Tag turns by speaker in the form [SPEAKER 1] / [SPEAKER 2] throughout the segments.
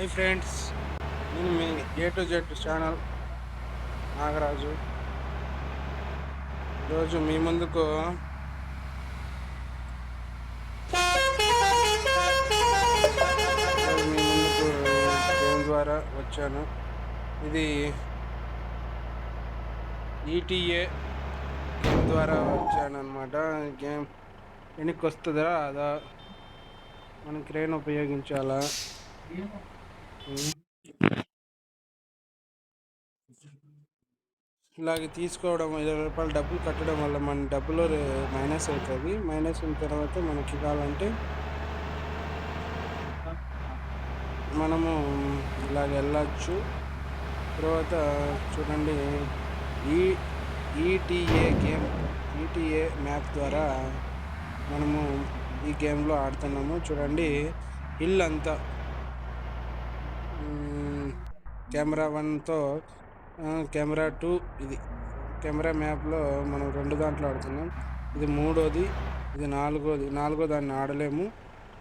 [SPEAKER 1] Hi friends నేను మీ A to Z channel Nagaraju. ఈరోజు మీ ముందుకు మీ ముందుకు గేమ్ ద్వారా వచ్చాను. ఇది ఈటీఏ గేమ్ ద్వారా వచ్చాను అనమాట గేమ్ వెనక్కి వస్తుందా? అదా? మనం క్రేన్ ఉపయోగించాలా? ఇలాగ తీసుకోవడం ఇరవై రూపాయలు డబ్బులు కట్టడం వల్ల మన డబ్బులో మైనస్ అవుతుంది. మైనస్ అయిన తర్వాత మనకి కావాలంటే మనము ఇలాగ వెళ్ళచ్చు తర్వాత చూడండి ఈ ఈటీఏ గేమ్ ఈటీఏ మ్యాప్ ద్వారా మనము ఈ గేమ్లో ఆడుతున్నాము. చూడండి హిల్ అంతా కెమెరా వన్తో కెమెరా టూ ఇది. కెమెరా మ్యాప్లో మనం రెండు దాంట్లో ఆడుతున్నాం. ఇది మూడోది ఇది నాలుగోది. నాలుగో దాన్ని ఆడలేము.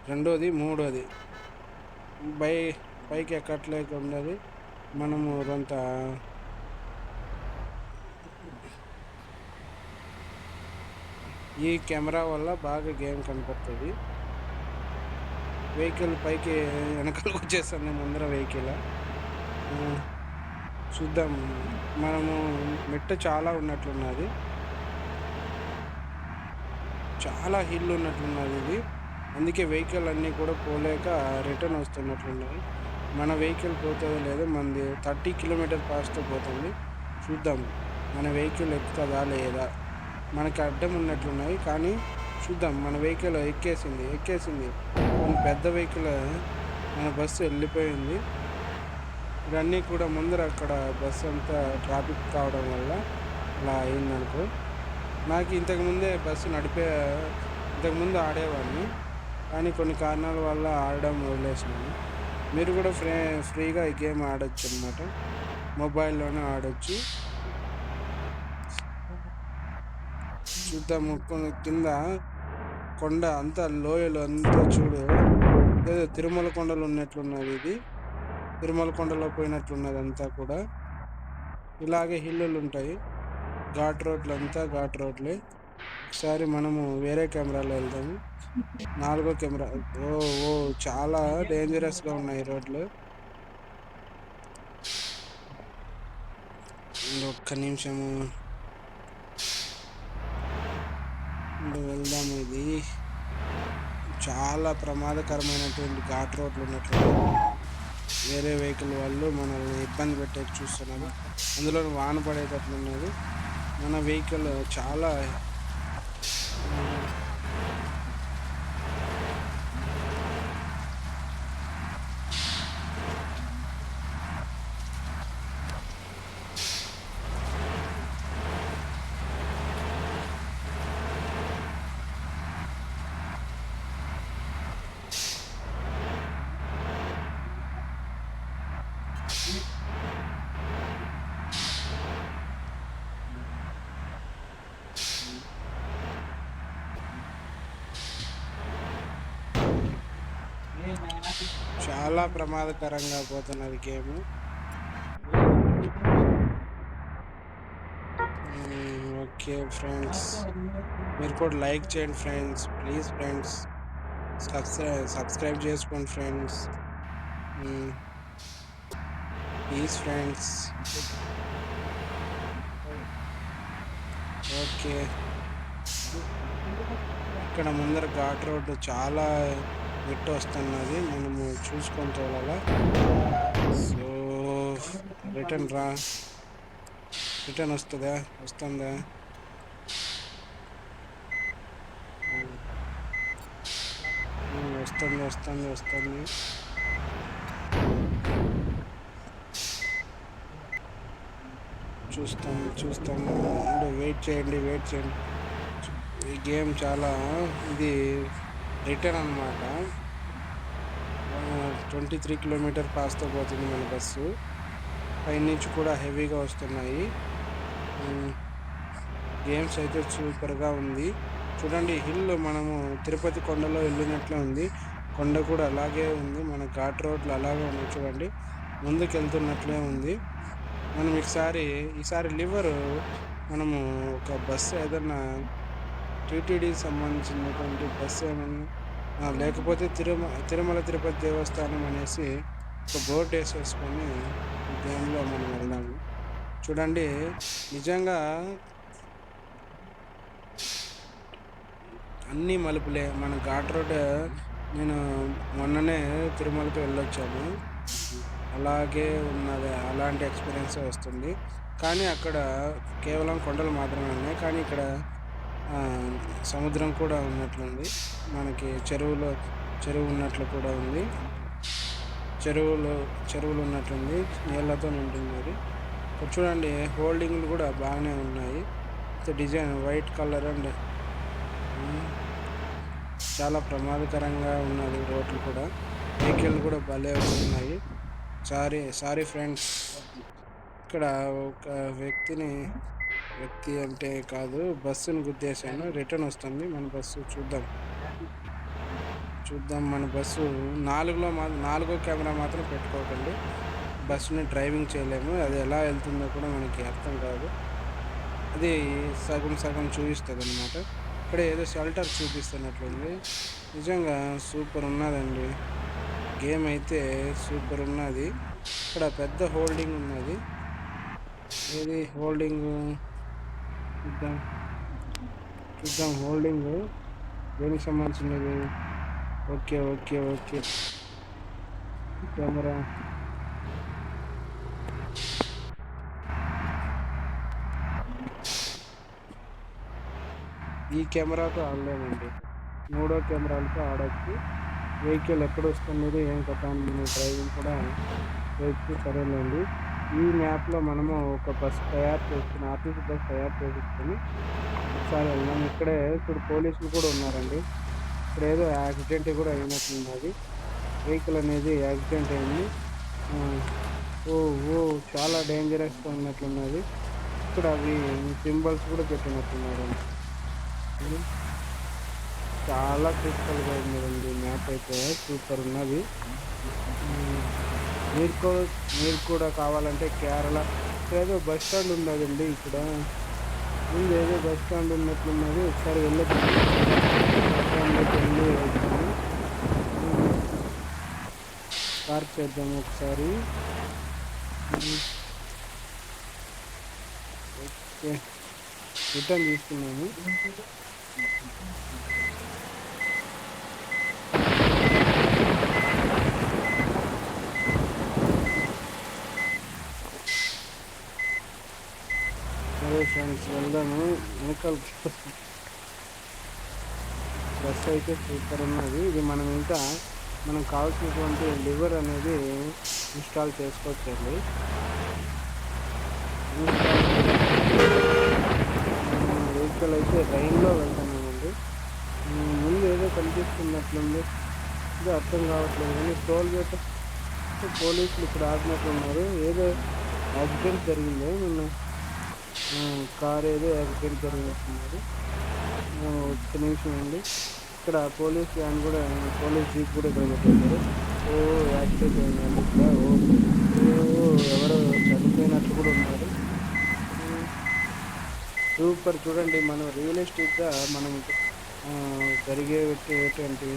[SPEAKER 1] రెండోది మూడోది. పై పైకి ఎక్కట్లేక ఉన్నది మనము కొంత ఈ కెమెరా వల్ల బాగా గేమ్ కనపడుతుంది. వెహికల్ పైకి వెనకాల వచ్చేస్తుంది ముందర వెహికల్. చూద్దాం. మనము మెట్ట చాలా ఉన్నట్లున్నది. చాలా హిల్ ఉన్నట్లున్నది ఇది. అందుకే వెహికల్ అన్నీ కూడా పోలేక రిటర్న్ వస్తున్నట్లున్నాయి మన వెహికల్ పోతుందో లేదో మనది థర్టీ కిలోమీటర్ పాస్తో పోతుంది. చూద్దాం. మన వెహికల్ ఎక్కుతుందా లేదా? మనకి అడ్డం ఉన్నట్లున్నాయి. కానీ చూద్దాం. మన వెహికల్ ఎక్కేసింది ఎక్కేసింది. మన పెద్ద వెహికల్ మన బస్సు వెళ్ళిపోయింది. ఇవన్నీ కూడా ముందర అక్కడ బస్సు అంతా ట్రాఫిక్ కావడం వల్ల అలా అయిందనుకో నాకు ఇంతకుముందే బస్సు నడిపే ఇంతకుముందు ఆడేవాడిని. కానీ కొన్ని కారణాల వల్ల ఆడడం వదిలేసినాను. మీరు కూడా ఫ్రీ ఫ్రీగా ఈ గేమ్ ఆడొచ్చు అనమాట మొబైల్లోనే ఆడొచ్చు. చూద్దాము. కింద కొండ అంతా లోయలు అంతా చూడు. ఏదో తిరుమల కొండలు ఉన్నట్లున్నది ఇది. తిరుమల కొండలో పోయినట్లున్నది అంతా కూడా. ఇలాగే హిల్లులు ఉంటాయి. ఘాట్ రోడ్లు అంతా ఘాట్ రోడ్లే. ఒకసారి మనము వేరే కెమెరాలో వెళ్దాము నాలుగో కెమెరా. ఓ ఓ చాలా డేంజరస్గా ఉన్నాయి రోడ్లు. ఒక్క నిమిషము. వెళ్దాం. అనేది ఇది చాలా ప్రమాదకరమైనటువంటి ఘాట్ రోడ్లు ఉన్నట్లు వేరే వెహికల్ వాళ్ళు మనల్ని ఇబ్బంది పెట్టే చూస్తున్నారు. అందులో వాన పడేటట్లు ఉన్నది మన వెహికల్ చాలా చాలా ప్రమాదకరంగా పోతున్నది గేమ్. Okay friends. మీరు కూడా లైక్ చేయండి friends. Please friends. Subscribe subscribe చేసుకోండి ఫ్రెండ్స్. Please friends. ఓకే. ఇక్కడ ముందర ఘాట్ రోడ్డు చాలా ఎట్టు వస్తున్నది మనము చూసుకొని తోలాల. సో రిటర్న్ రా. రిటర్న్ వస్తుందా? వస్తుందా? వస్తుంది వస్తుంది వస్తుంది. చూస్తాము చూస్తాము వెయిట్ చేయండి వెయిట్ చేయండి. ఈ గేమ్ చాలా ఇది రిటర్న్ అనమాట ట్వంటీ త్రీ కిలోమీటర్ పాస్తో పోతుంది మన బస్సు. పైనుంచి కూడా హెవీగా వస్తున్నాయి. గేమ్స్ అయితే సూపర్గా ఉంది. చూడండి హిల్ మనము తిరుపతి కొండలో వెళ్ళినట్లే ఉంది. కొండ కూడా అలాగే ఉంది. మన ఘాట్ రోడ్లు అలాగే ఉన్నాయి చూడండి. ముందుకు వెళ్తున్నట్లే ఉంది. మనం ఈసారి ఈసారి లివర్ మనము ఒక బస్సు ఏదన్నా టీటీడీకి సంబంధించినటువంటి బస్సు ఏమన్నా లేకపోతే తిరుమల తిరుమల తిరుపతి దేవస్థానం అనేసి ఒక బోర్డు వేసేసుకొని గేమ్లో మనం వెళ్దాము చూడండి నిజంగా అన్ని మలుపులే. మన ఘాట్ రోడ్ నేను మొన్ననే తిరుమలకి వెళ్ళొచ్చాను. అలాగే ఉన్నది అలాంటి ఎక్స్పీరియన్స్ వస్తుంది. కానీ అక్కడ కేవలం కొండలు మాత్రమే ఉన్నాయి. కానీ ఇక్కడ సముద్రం కూడా ఉన్నట్లుంది. మనకి చెరువులో చెరువు ఉన్నట్లు కూడా ఉంది. చెరువులు చెరువులు ఉన్నట్లుంది. నీళ్ళతో నిండున్నది మరి చూడండి హోల్డింగ్లు కూడా బాగానే ఉన్నాయి. డిజైన్ వైట్ కలర్ అండ్ చాలా ప్రమాదకరంగా ఉన్నది రోడ్లు కూడా. వెహికల్ కూడా భలే ఉన్నాయి. Sorry sorry friends. ఇక్కడ ఒక వ్యక్తిని వ్యక్తి అంటే కాదు బస్సును గుద్దేశాను. రిటర్న్ వస్తుంది మన బస్సు చూద్దాం. చూద్దాం మన బస్సు నాలుగులో మా నాలుగో కెమెరా మాత్రం పెట్టుకోకండి. బస్సుని డ్రైవింగ్ చేయలేము. అది ఎలా వెళ్తుందో కూడా మనకి అర్థం కాదు. అది సగం సగం చూపిస్తుంది అనమాట ఇక్కడ ఏదో షెల్టర్ చూపిస్తున్నట్లుంది. నిజంగా సూపర్ ఉన్నదండి. గేమ్ అయితే సూపర్ ఉన్నది. ఇక్కడ పెద్ద హోల్డింగ్ ఉన్నది. ఏది హోల్డింగ్? చూద్దాం. చూద్దాం హోల్డింగ్. దేనికి సంబంధించినది? Okay okay okay. కెమెరా. ఈ కెమెరాతో ఆడలేమండి. మూడో కెమెరాలతో ఆడచ్చు. వెహికల్ ఎక్కడ వస్తున్నది ఏం కథ డ్రైవింగ్ కూడా వెహికల్ సరేలేండి ఈ మ్యాప్లో మనము ఒక బస్ తయారు చేసుకుని ఆర్టీసీ బస్ తయారు చేసుకుని ఒకసారి వెళ్దాం. ఇక్కడే ఇప్పుడు పోలీసులు కూడా ఉన్నారండి. ఇక్కడ ఏదో యాక్సిడెంట్ కూడా అయినట్లున్నది వెహికల్ అనేది యాక్సిడెంట్ అయింది. ఓ ఓ చాలా డేంజరస్గా ఉన్నట్లున్నది. ఇక్కడ అవి సింబల్స్ కూడా పెట్టినట్టున్నారు. చాలా క్రిటికల్గా ఉన్నదండి మ్యాప్ అయితే. సూపర్ ఉన్నది. మీరు కూడా మీరు కూడా కావాలంటే కేరళ ఏదో బస్ స్టాండ్ ఉన్నదండి ఇక్కడ. ముందు ఏదో బస్ స్టాండ్ ఉన్నట్లున్నది. ఒకసారి వెళ్ళొచ్చు. బస్ స్టాండ్లోకి వెళ్ళి వెళ్తాము పార్క్ చేద్దాము ఒకసారి. ఓకే. రిటర్న్ తీసుకున్నాము. సరే ఫ్రెండ్స్ వెళ్దాము. వెనకాల బస్ అయితే సూపర్ ఉన్నది. ఇది మనం ఇంకా మనం కావాల్సినటువంటి లివర్ అనేది ఇన్స్టాల్ చేసుకోవచ్చండి. వెహికల్ అయితే రైన్లో వెళ్తున్నామండి. ముందు ఏదో కనిపిస్తున్నట్లుంది. ఇది అర్థం కావట్లేదు. కానీ టోల్ గేట్ పోలీసులు ఇక్కడ ఆగినట్లున్నారు ఏదో యాక్సిడెంట్ జరిగింది. నిన్న కార్ ఏదో యాక్సిడెంట్ జరిగినట్టున్నారు. ఒక్క నిమిషం అండి. ఇక్కడ పోలీస్ వ్యాన్ కూడా పోలీస్ జీప్ కూడా ఇక్కడ పెట్టారు ఓ యాక్సిడెంట్ అయిందండి ఇక్కడ. ఓ ఎవరో చనిపోయినట్లు కూడా ఉన్నారు. సూపర్ చూడండి మనం రియలిస్టిక్గా మనం జరిగేటువంటి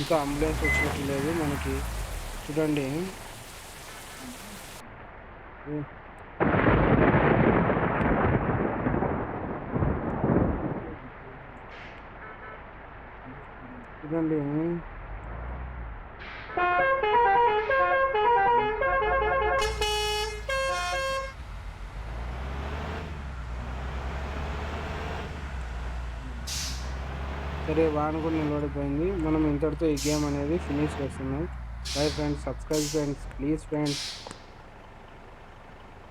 [SPEAKER 1] ఇంకా అంబులెన్స్ వచ్చినట్టు లేదు మనకి. చూడండి. చూడండి. సరే వాన కూడా నిలబడిపోయింది. మనం ఇంతటితో ఈ గేమ్ అనేది ఫినిష్ చేస్తున్నాం. Bye friends subscribe friends please friends